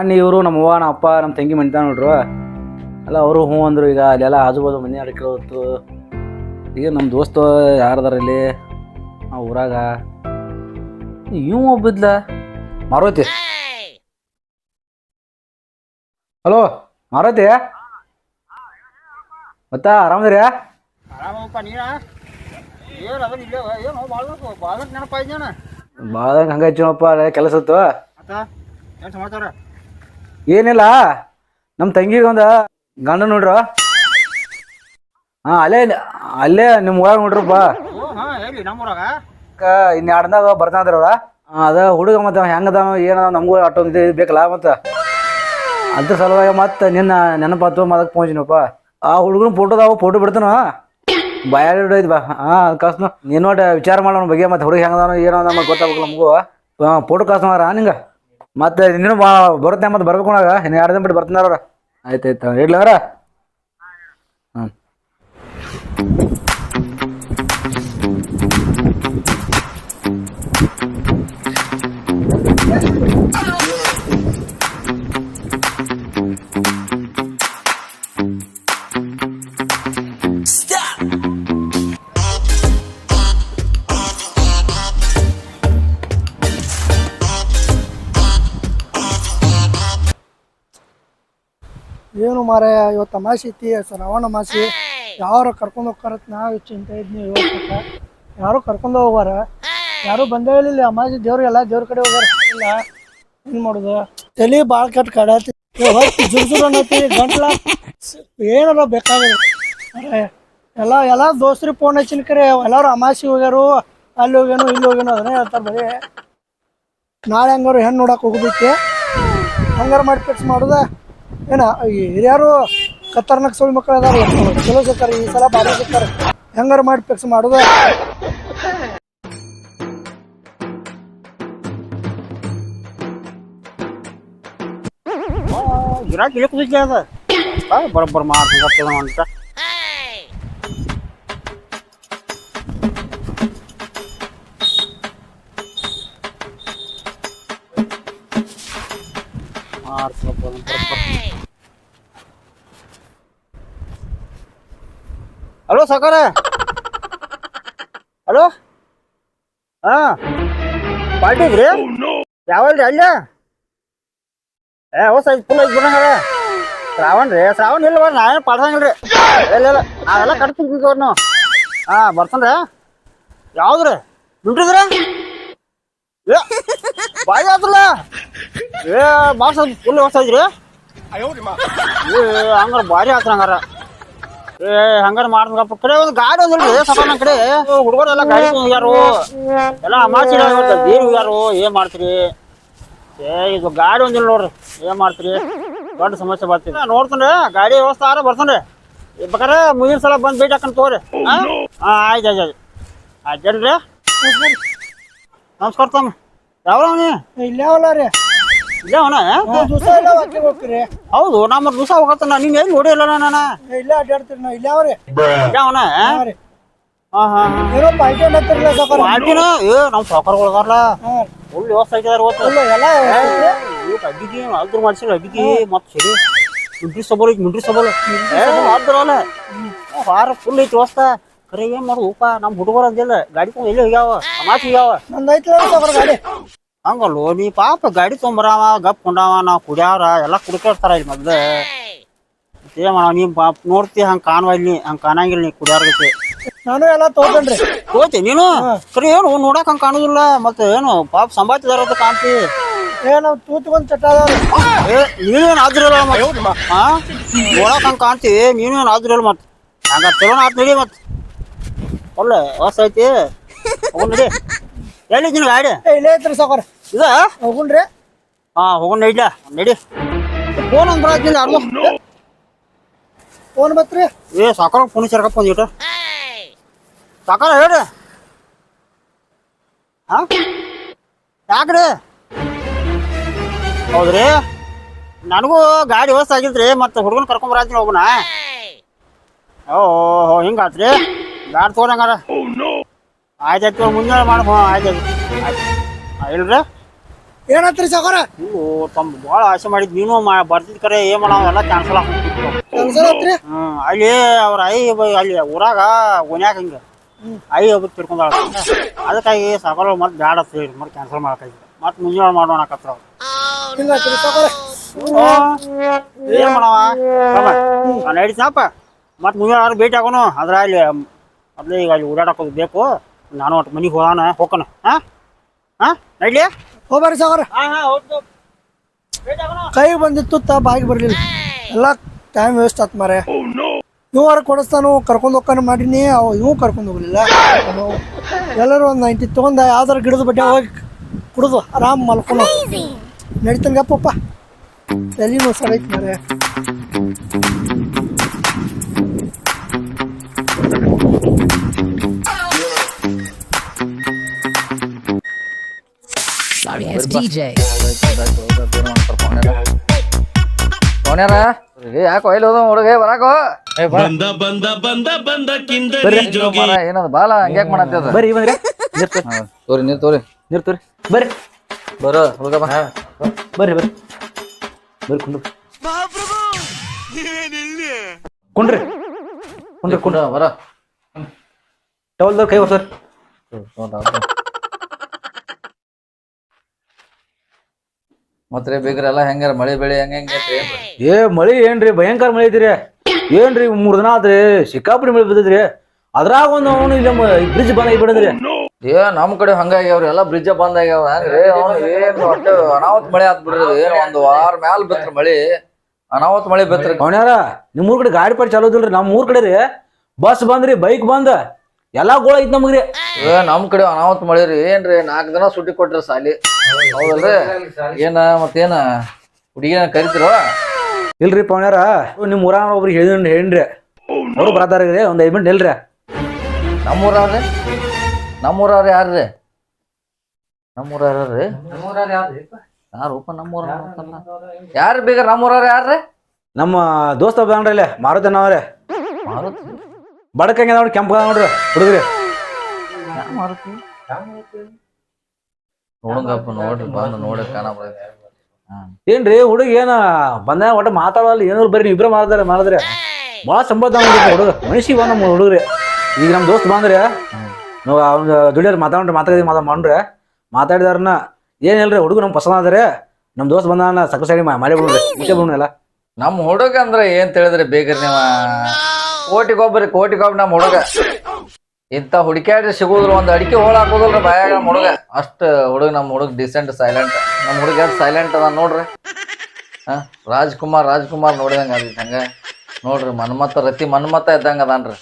ಮೊನ್ನೆ ಇವರು ನಮ್ಮ ಅವ್ವ ನಮ್ಮ ಅಪ್ಪ ನಮ್ಮ ತಂಗಿ ಮನಿತಾನ ನೋಡ್ರು. ಅಲ್ಲ ಅವರು ಹ್ಞೂ ಅಂದರು ಈಗ. ಅಲ್ಲೆಲ್ಲ ಆಜು ಬಾಜು ಮನೆ ಅಡಕೆ ಹೊತ್ತು ಈಗ ನಮ್ಮ ದೋಸ್ತ ಯಾರದಾರ ಇಲ್ಲಿ? ಆ ಊರಾಗ. ಇವ್ ಒಬ್ಬಿದ್ಲ ಮಾರುತಿ. ಹಲೋ ಮಾರುತಿ? ಮತ್ತ ಆರಾಮದ್ರಿ? ಭಾಳ ಭಾಳ ನೆನಪಾಯ್ತು ಭಾಳ ಹಂಗ ಹಚ್ಚಿನಪ್ಪ ಕೆಲಸ ಇತ್ತು. ಏನಿಲ್ಲ ನಮ್ಮ ತಂಗಿಗೆ ಒಂದು ಗಂಡ ನೋಡ್ರ. ಹಾಂ ಅಲ್ಲೇ ಅಲ್ಲೇ ನಿಮ್ಮ ಊರಾಗ ನೋಡ್ರಪ್ಪ ಹೇಳಿ ನಮ್ಮೂರಾಗ? ಇನ್ನು ಎರಡ್ನಾಗ ಅದ ಹುಡುಗ ಮತ್ತೆ ಹೆಂಗದಾವ ಏನದ ನಮಗೂ ಅಟ್ಟೊಂದು ಇದು ಬೇಕಲ್ಲ ಮತ್ತೆ. ಅದ್ರ ಸಲುವಾಗ ಮತ್ತೆ ನಿನ್ನ ನೆನಪಾತು ಮದಕ್ಕೆ ಪೋಂಚಿನಪ್ಪ ಆ ಹುಡುಗನ ಫೋಟೋದಾವ ಫೋಟೋ ಬಿಡ್ತಾನ. ಬಾಯಾಗ ಹಿಡೈತಿ ಬಾ. ಹಾಂ ಕಸ್ನು ನೀನು ನೋಡಿ ವಿಚಾರ ಮಾಡೋಣ ಬಗ್ಗೆ ಮತ್ತೆ ಹುಡುಗ ಹೆಂಗದಾನು ಏನೋ ನಮಗೆ. ಗೊತ್ತಾಗಬೇಕು ನಮಗೂ ಫೋಟೋ ಕಸ್ಮಾರ ನಿಂಗೆ. ಮತ್ತೆ ಇನ್ನೇನು ಬಾ, ಬರುತ್ತೆ ಮತ್ತೆ ಬರ್ಬೇಕು ನಾಗ ಇನ್ನು ಎರಡು ದಿನ ಬಿಟ್ಟು ಬರ್ತಾರ ಆಯ್ತು ಆಯ್ತು ಇಡ್ಲಿ ಹ್ಞೂ ಏನು ಮಾರ, ಇವತ್ತು ಅಮಾಸಿ ಐತಿ ಶ್ರಾವಣ ಅಮಾಸಿ. ಯಾರು ಕರ್ಕೊಂಡು ಹೋಗ್ತಾರತ್ ನಾವು ಚಿಂತೆ ಇದ್ನಿ ಯಾರು ಕರ್ಕೊಂಡು ಹೋಗಾರ ಯಾರು ಬಂದೇ ಇಲ್ಲ ಅಮಾಸಿ ದೇವ್ರು ಎಲ್ಲ ದೇವ್ರ ಕಡೆ ಹೋಗ್ಯಾರ. ಇಲ್ಲ, ಏನ್ ಮಾಡುದು? ತಲಿ ಭಾಳ ಕಟ್ ಕಡತಿ ಹೊತ್ತು ಜುರ್ ಜುರ್ ಅನ್ನತಿ, ಗಂಟ್ಲ. ಏನಾರ ಬೇಕಾಗಿಲ್ಲ ಎಲ್ಲ ಎಲ್ಲ ದೋಸ್ತ್ರಿ ಫೋನ್ ಹಚ್ಚಿನ ಕರೆ, ಎಲ್ಲಾರು ಅಮಾಸಿ ಹೋಗ್ಯಾರು, ಅಲ್ಲಿ ಹೋಗ್ಯಾನು, ಇಲ್ಲಿ ಹೋಗ್ಯಾನು, ಅದನ್ನೇ ಹೇಳ್ತಾರೆ ಬರೀ. ನಾಳೆ ಹಂಗಾರು ಹೆಣ್ಣು ನೋಡಕ್ ಹೋಗ್ಬಿಟ್ಟೆ ಹಂಗಾರ ಮಾಡಿ ಫಿಕ್ಸ್ ಮಾಡುದ. ಏನ ಹಿರಿಯರು ಕತ್ತರ್ನಕ್ ಸುಳ್ಳು ಮಕ್ಕಳು ಅದಾರ ಚಲೋ ಸಿಕ್ಕಾರ ಈ ಸಲ ಬಾರಿ ಸಿಕ್ಕಾರ ಹೆಂಗಾರ ಮಾಡಿ ಫಿಕ್ಸ್ ಮಾಡುದ? ಗಿರಾಕಿ ಇಳಿ ಕುದಿದ್ದೆ ಅದ? ಬರೋಬ್ಬರ ಮಾಡ್ತೀನಿ ಅಂತ. ಹಲೋ ಸಾಕಾರ? ಹಲೋ? ಹಾ? ಪಾರ್ಟಿ ಇದ್ರಿ ಯಾವಲ್ರಿ ಅಲ್ಲ? ಏ ಹೊಸ ಫುಲ್ ಐದು ಬಿಡಂಗ ಶ್ರಾವಣ ರೀ ಶ್ರಾವಣ ಇಲ್ವ? ನಾ ಏನು ಪಾಡ್ಸಂಗಿಲ್ರಿ ಇಲ್ಲ ಇಲ್ಲ ನಾವೆಲ್ಲ ಕಟ್ತಿದ್ವಿ ಅವ್ರನ್ನ ಹಾ ಬರ್ತನ್ರಿ. ಯಾವ್ದ್ರಿ? ದುಡ್ಡಿದ್ರಿ ಏ ಬಾಯಿ ಆತಲ್ಲ. ಏ ಮಾಸ ಫುಲ್ ಹೊಸ ಇದ್ರಿ. ಹಂಗಾರ ಭಾರಿ ಆತ್ರ ಹಂಗಾರ ಏ, ಹಂಗಾರ ಮಾಡ್ಬೇಕಪ್ಪ. ಕಡೆ ಒಂದು ಗಾಡಿ ಒಂದಿಲ್ರಿ ಸಮಾನ ಕಡೆ. ಹುಡುಗರೆಲ್ಲ ಗಾಡಿ ಹೋಗ್ಯಾರು. ಎಲ್ಲ ಅಮಾಸಿ ಬೀರ್ ಹೋಗ್ಯಾರು. ಏನ್ ಮಾಡ್ತೀರಿ? ಏ, ಇದು ಗಾಡಿ ಒಂದಿಲ್ಲ ನೋಡ್ರಿ. ಏನ್ ಮಾಡ್ತೀರಿ? ದೊಡ್ಡ ಸಮಸ್ಯೆ ಬರ್ತೀರಿ ನೋಡ್ತೇನೆ ಗಾಡಿ ವ್ಯವಸ್ಥೆ ಆರ ಬರ್ತಾನೆ ಬೇಕಾರೆ ಮುಂದಿನ ಸಲ ಬಂದು ಭೇಟಿ ಹಾಕೊಂಡ್ ತಗೋರಿ. ಹಾಂ, ಆಯ್ತು ಆಯ್ತು ಆಯ್ತು. ಆಯ್ತು ಏನ್ರಿ ನಮಸ್ಕಾರ ತಮ್ಮ. ಯಾವ ಇಲ್ಲಾವಲ್ಲ ರೀ. ಇಲ್ಲೇ ದಿವಸ ವಾಕಿಂಗ್ ಹೋಗ್ತೀರಿ. ಹೌದು ನಮ್ಮ ದಿವಸ ಹೋಗತ್ತ ನೀನ್ ಎಲ್ಲಿ ನೋಡಿಲ್ಲ ನಾನು? ಏ, ಇಲ್ಲೇ ಅಡ್ಡಾಡ್ತೀರಿ ನಾವು. ಇಲ್ಲೇ ಹಾಂ ರೀ. ಹಾಂ ಏನೋ ಪಾರ್ಟಿ ಅನ್ನತ್ತಿರಲ್ಲ ಸಾಕಾರ ಪಾರ್ಟಿನ? ಏ ನಮ್ಮ ಹಾಂ ಫುಲ್ ವ್ಯವಸ್ಥೆ ಆಗಿದಾರೆ ಇವತ್ತು ಇಲ್ಲ ಎಲ್ಲ ಇವತ್ತು ಅಡ್ಡಿಗೆ ಅಲ್ದ್ರ ಮಾಡ್ಸಿಲ್ಲ ಅಡ್ಡಿಗೆ ಮತ್ತೆ ಸರಿ ಮಿಂಟ್ರಿ ಸಬೋಲ್ ಐತಿ ಮಿಂಟ್ರಿ ಸಬೋಲ್ ಅಲ್ದ್ರಲ್ಲ ವಾರ ಫುಲ್ ಐತಿ ವ್ಯವಸ್ಥೆ. ಕರೆ ಏನ್ ಮಾಡು ಉಪ ನಮ್ಮ ಹುಡುಗರು ಅಂದಿಲ್ಲ ಗಾಡಿ ತಗೊಂಡ್ ಎಲ್ಲಿ ಹೋಗ್ಯಾವ? ಸಮಾಜ ಹೋಗ್ಯಾವ? ನಂದು ಐತಿ ಸಾಕಾರ ಗಾಡಿ. ಹಂಗಲ್ಲೋ ನೀ ಪಾಪ ಗಾಡಿ ತೊಗೊಂಬರಾವ ಗಪ್ ಕೊಂಡಾವ ನಾವು ಕುಡಿಯವ್ರ ಎಲ್ಲ ಕುಡ್ಕಿರ್ತಾರ ಇಲ್ಲಿ ಮೊದ್ಲು. ಏನ್ ಮಾಡವ ನೀ ಪಾಪ ನೋಡ್ತಿ ಹಂಗ ಕಾಣುವ ಇಲ್ಲಿ ಹಂಗ ಕಾಣಂಗಿಲ್ಲ ನೀ ಕುಡಿಯಾರ್ಗೈತಿ ನಾನು ಎಲ್ಲ ತೋತೇನ್ರಿ. ತೋತಿ ನೀನು? ಸರಿ ಏನು ನೋಡಕ್ ಹಂಗ ಕಾಣುದಿಲ್ಲ. ಮತ್ತೆ ಏನು ಪಾಪ ಸಂಬಾತಿದಾರ ಅಂತ ಕಾಣ್ತಿ ಏನೋ ತೂತ್ಕೊಂಡ್ ಚಟ ನೀವೇನು ಆದ್ರಲ್ಲ ಮತ್ತೆ? ಹಾ ನೋಡಕ್ ಹಂಗ ಕಾಣ್ತಿ. ನೀವೇನು ಆದ್ರಲ್ಲ ಮತ್ತೆ? ಹಂಗ ಚಲೋನ ಆತ್ ನೋಡಿ ಮತ್ತೆ. ಒಳ್ಳೆ ಹೊಸ ಐತಿ. ನಡಿ. ಎಲ್ಲಿದ್ದೀನಿ ಗಾಡಿ? ಇಲ್ಲೇ ಐತ್ರಿ ಸಾಕಾರ ಇದ? ಹೋಗುಣ್ರಿ. ಹಾ ಹೋಗೋಣ ಇಡ್ಲ. ನಡಿ. ಫೋನ್ ಒಂದು ಬರಾಕಿಲ್ಲ ಯಾರ್ದು ಫೋನ್ ಬತ್ರಿ. ಏ ಸಾಕಾರ ಫೋನ್ ಸೇರ್ಕಪ್ಪ ಒಂದು ಇಟ್ಟು. ಸಾಕಾರ ಹೇಳ್ರಿ. ಹಾ? ಯಾಕ್ರಿ? ಹೌದ್ರಿ? ನನಗೂ ಗಾಡಿ ವ್ಯವಸ್ಥೆ ಆಗಿದ್ರಿ ಮತ್ತೆ ಹುಡುಗನ ಕರ್ಕೊಂಡ್ ಬರಾತೀನಿ ಒಬ್ಬನ ಓ ಹೋ ಹಿಂಗಾತ್ರಿ. ಗಾಡಿ ತೊಗೊಂಡಂಗಾರ ಆಯ್ತು ಆಯ್ತು ಮುಂಜಾನೆ ಮಾಡಿ ಆಯ್ತು. ಆಯ್ತು ಇಲ್ರಿ ಏನತ್ರಿ ಸಾವುಕಾರ? ನೀವು ತಮ್ಮ ಭಾಳ ಆಸೆ ಮಾಡಿದ್ ನೀನು ಮಾ ಬರ್ತಿದ್ ಕರೆ ಏನ್ ಮಾಡಾವ ಎಲ್ಲ ಕ್ಯಾನ್ಸಲ್ ಕೆಲಸ ಆತ್ರಿ? ಹ್ಮ್ ಅಲ್ಲಿ ಅವ್ರ ಐ ಬ- ಅಲ್ಲಿ ಊರಾಗ ಓನ್ಯಾಗ ಹಿಂಗ. ಐ ಒಬ್ಬ ತಿರ್ಕೊಂಡಾಳ. ಅದಕ್ಕಾಗಿ ಸಾಕೋರು ಮತ್ತೆ ಬ್ಯಾಡ ಅಂತ ಹೇಳಿ ಮತ್ತೆ ಕ್ಯಾನ್ಸಲ್ ಮಾಡಕ್ಕಾಗಿ ಮತ್ತೆ ಮುಂಜಾನೆ ಮಾಡೋಣ ಕತ್ರ ಹಿಂಗಾತ್ರಿ ಸಾವುಕಾರ. ಏನ್ ಮಾಡವ? ನಾನು ಮತ್ತೆ ಮುಂಜಾನೆ ಭೇಟಿ ಆಗೋನು. ಅದ್ರ ಅಲ್ಲಿ ಮೊದ್ಲು ಈಗ ಅಲ್ಲಿ ಓಡಾಡಕ್ ಬೇಕು ನಾನು ಒಟ್ಟು ಮನಿಗೆ ಹೋಗೋಣ ಹೋಗೋಣ ಹಾ? ಹಾ? ನಡ್ಲಿ? ಹೋಗ್ಬಾರಿ ಭೇಟಿ ಕೈಗೆ ಬಂದಿತ್ತು ತ ಬಾಯಿಗೆ ಬರ್ಲಿಲ್ಲ. ಎಲ್ಲ ಟೈಮ್ ವೇಸ್ಟ್ ಆತ್ ಮಾರೆ. ಇವಾರ ಕೊಡಿಸ್ತಾನು ಕರ್ಕೊಂಡು ಹೋಗ್ಕಾನು ಮಾಡೀನಿ ಅವ ಇವು ಕರ್ಕೊಂಡು ಹೋಗ್ಲಿಲ್ಲ. ಎಲ್ಲರೂ ಒಂದು ನೈಂಟಿ ತೊಗೊಂಡ ಯಾವ್ದಾರ ಗಿಡದ ಬಟ್ಟೆ ಹೋಗಿ ಕುಡಿದು ಆರಾಮ್ ಮಲ್ಕೊಂಡು ನಡೀತಂಗಪ್ಪ ಎಲ್ಲಿ Sorry, it's DJ. ಅವನ್ಯಾರ ಯಾಕೋ ಒಯ್ಲು ಹೋದ ಹುಡುಗ? ಬರಾಕೋ? ಬಂದ ಬಂದ ಬಂದ ಬಂದ ಕಿಂದರಿ ಜೋಗಿ. ಏನದ ಬಾಳ ಹಂಗ್ಯಾಕ್ ಮಾಡತ್ತದ ಬರ್ರಿ ಬಂದ್ರಿ ನೀರ್ ತೋರಿ. ನೀರ್ ತೋರಿ. ನೀರ್ ತೋರಿ. ಬರ್ರಿ. ಬರೋ ಹುಡುಗ ಬಾ. ಬರ್ರಿ ಬರ್ರಿ. ಬರ್ರಿ ಕುಂಡ್ರಿ ಕುಂಡ್ರಿ. ಕುಂಡ್ರಿ ಕುಂಡ್ರ. ಬರ ಟವಲ್ದವ್ರ ಕೈ ಹೊಸರ್ ಮತ್ರಿ ಬೇಕ್ರೆಲ್ಲ ಹೆಂಗಾರ ಮಳಿ ಬೆಳಿ ಹೆಂಗ ಏ ಮಳಿ ಏನ್ರಿ? ಭಯಂಕರ ಮಳೆ ಐತ್ರಿ. ಏನ್ರಿ ಮೂರ್ ದಿನ ಆತ್ರಿ. ಸಿಕ್ಕಾಪುರಿ ಮಳಿ ಬಿದ್ದದ್ರಿ. ಅದ್ರಾಗ ಒಂದು ಅವನು ಇಲ್ಲ ಬ್ರಿಡ್ಜ್ ಬಂದ್ ಬಿಡದ್ರಿ. ಏ ನಮ್ ಕಡೆ ಹಂಗಾಗ್ಯಾವ್ರಿ ಎಲ್ಲಾ ಬ್ರಿಡ್ಜ್ ಬಂದ್ ಆಗ್ಯಾವ. ಹೆಂಗ್ರಿ ಅವ್ನು ಏನ್ ಒಟ್ಟು ಅನಾಹುತ್ ಮಳೆ ಆತ್ ಬಿಡ್ರಿ. ಏನ್ ಒಂದ್ ವಾರ ಮ್ಯಾಲ ಬಿತ್ರಿ ಮಳಿ. ಅನಾಹುತ ಮಳೆ ಬಿತ್ರಿ. ಅವನ್ಯಾರ ನಿಮ್ ಊರ್ ಕಡೆ ಗಾಡಿ ಪಾಡಿ ಚಾಲೂ ಇದಿಲ್ರಿ ನಮ್ ಊರ್ ಕಡೆ ರೀ. ಬಸ್ ಬಂದ್ರಿ ಬೈಕ್ ಬಂದ. ಎಲ್ಲಾ ಗೋಳ ಐತ್ ನಮಗ್ರಿ ಏ ನಮ್ ಕಡೆ ಅನಾಹುತ ಮಳಿ ರೀ. ಏನ್ರಿ ನಾಲ್ಕ್ ದಿನ ಸುಟ್ಟಿ ಕೊಟ್ರಿ ಸಾಲಿ. ಹೌದಲ್ರಿ? ಏನ ಮತ್ತೇನ? ಹುಡುಗಿನ ಕರಿತಿರೋ? ಇಲ್ರಿ ಪವನ್ಯಾರ ನಿಮ್ ಊರಾಗ ಒಬ್ರಿಗೆ ಹೇಳಿ ಹೇಳಿನ್ರಿ. ಅವ್ರು ಬರತಾರ್ರಿ ಒಂದ್ ಐದ್ ಮಿನಿಟ್ ನಿಲ್ರಿ. ನಮ್ಮೂರವ್ರಿ? ನಮ್ಮೂರವ್ರ ಯಾರ್ರಿ? ನಮ್ಮೂರ ಯಾರ್ರಿ? ಯಾರೂಪ ನಮ್ಮೂರ ಯಾರು ಬೇಗ ನಮ್ಮೂರವ್ರ ಯಾರ್ರಿ? ನಮ್ಮ ದೋಸ್ತ ಬಂದ್ರಿ ಇಲ್ಲೇ ಮಾರುತಿ ನಾವ್ರೆ ಮಾರುತಿ? ಬಡಕ್ ಹೆಂಗ ನೋಡ್ರಿ ಕೆಂಪ ನೋಡ್ರಿ ಹುಡುಗ್ರಿ. ಯಾರ್ ಮಾರುತಿ? ನೋಡಂಗಪ್ಪ ನೋಡ್ರಿ ಬಂದು ನೋಡಿ ಕಾಣ ಏನ್ರಿ ಹುಡುಗ ಏನ ಬಂದ ಒಟ್ಟ ಮಾತಾಡಲ್ಲ ಏನೋ ಬರ್ರಿ ನೀವ್ ಇಬ್ರ ಮಾತಾಡ ಮಾಡಿದ್ರೆ ಭಾಳ ಸಂಬಂಧ ಹುಡುಗ ಮನುಷ್ಯ ಇವ ನಮ್ಮ ಹುಡುಗ್ರಿ ಈಗ ನಮ್ ದೋಸ್ತ್ ಬಂದ್ರಿ ನಾವು ಅವ್ನ ದುಡಿಯೋರ್ ಮಾತಾಡ್ರಿ ಮಾತಾಡಿ ಮಾತಾ ಮಾಡ್ರಿ ಮಾತಾಡಿದಾರನ ಏನ್ ಹೇಳ್ರಿ ಹುಡುಗ ನಮ್ ಪಸಂದ್ ಆದ್ರೆ ನಮ್ ದೋಸ್ತ್ ಬಂದಾನ ಸಕ್ಸಸ್ ಆಗಿ ಮಾಡಿ ಬಿಡ್ರಿ ಮುಚ್ಚೆ ಬಿಡ್ರಿ ನಮ್ಮ ಹುಡುಗ ಅಂದ್ರೆ ಏನ್ ತಿಳಿದ್ರಿ ಬೇಕ್ರಿ ನೀವ ಕೋಟಿಗೊಬ್ಬರಿ ಕೋಟಿಗೊಬ್ಬ ನಮ್ಮ ಹುಡುಗ ಇಂಥ ಹುಡುಕ್ಯಾಡ್ರಿ ಸಿಗುದ್ರ ಒಂದ್ ಅಡಿಕೆ ಹೋಳ ಹಾಕೋದಲ್ರಿ ಬಾಯಾಗ ನಮ್ಮ ಹುಡುಗ. ಅಷ್ಟ ಹುಡುಗ ನಮ್ಮ ಹುಡುಗ ಡಿಸೆಂಟ್ ಸೈಲೆಂಟ್ ನಮ್ಮ ಹುಡುಗ ಸೈಲೆಂಟ್ ಅದ ನೋಡ್ರಿ. ಹಾ, ರಾಜ್ಕುಮಾರ್ ರಾಜ್ಕುಮಾರ್ ನೋಡಿದಂಗ ಅದ ಹಂಗ. ನೋಡ್ರಿ ಮನ್ಮತ್ತ ರತಿ ಮನ್ಮತ್ತ ಇದ್ದಂಗ ಅದಾನ್ರಿ.